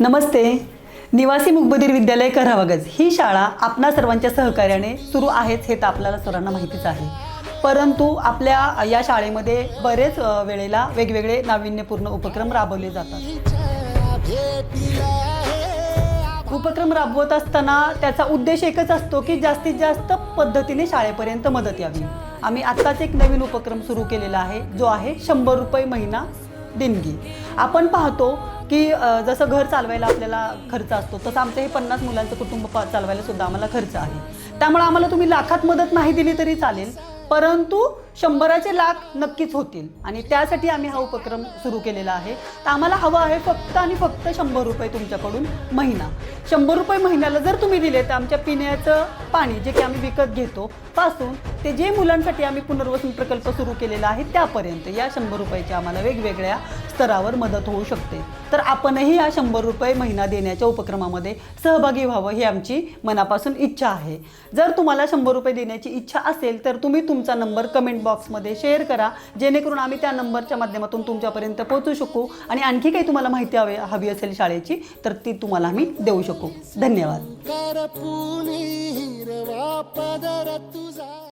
नमस्ते. निवासी मुकबधीर विद्यालय करावगज. ही शाळा आपणा सर्वांच्या सहकार्याने सुरू आहेच हे तर आपल्याला सर्वांना माहितीच आहे. परंतु आपल्या या शाळेमध्ये बरेच वेळेला वेगवेगळे नाविन्यपूर्ण उपक्रम राबवले जातात. उपक्रम राबवत असताना त्याचा उद्देश एकच असतो की जास्तीत जास्त पद्धतीने शाळेपर्यंत मदत यावी. आम्ही आत्ताच एक नवीन उपक्रम सुरू केलेला आहे जो आहे शंभर रुपये महिना देणगी. आपण पाहतो की जसं घर चालवायला आपल्याला खर्च असतो तसं आमचं हे पन्नास मुलांचं कुटुंब पा- चालवायला सुद्धा आम्हाला खर्च आहे. त्यामुळे आम्हाला तुम्ही लाखात मदत नाही दिली तरी चालेल परंतु शंभराचे लाख नक्कीच होतील. आणि त्यासाठी आम्ही हा उपक्रम सुरू केलेला आहे. तर आम्हाला हवं आहे फक्त आणि फक्त शंभर रुपये तुमच्याकडून महिना. शंभर रुपये महिन्याला जर तुम्ही दिले तर आमच्या पिण्याचं पाणी जे की आम्ही विकत घेतो पासून ते जे मुलांसाठी आम्ही पुनर्वसन प्रकल्प सुरू केलेला आहे त्यापर्यंत या शंभर रुपयाच्या आम्हाला वेगवेगळ्या स्तरावर मदत होऊ शकते. तर आपणही या शंभर रुपये महिना देण्याच्या उपक्रमामध्ये सहभागी व्हावं ही आमची मनापासून इच्छा आहे. जर तुम्हाला शंभर रुपये देण्याची इच्छा असेल तर तुम्ही तुमचा नंबर कमेंट बॉक्समध्ये शेअर करा. जेणेकरून आम्ही त्या नंबरच्या माध्यमातून तुमच्यापर्यंत पोहोचू शकू आणि आणखी काही तुम्हाला माहिती हवी हवी असेल शाळेची तर ती तुम्हाला आम्ही देऊ शकू. धन्यवाद.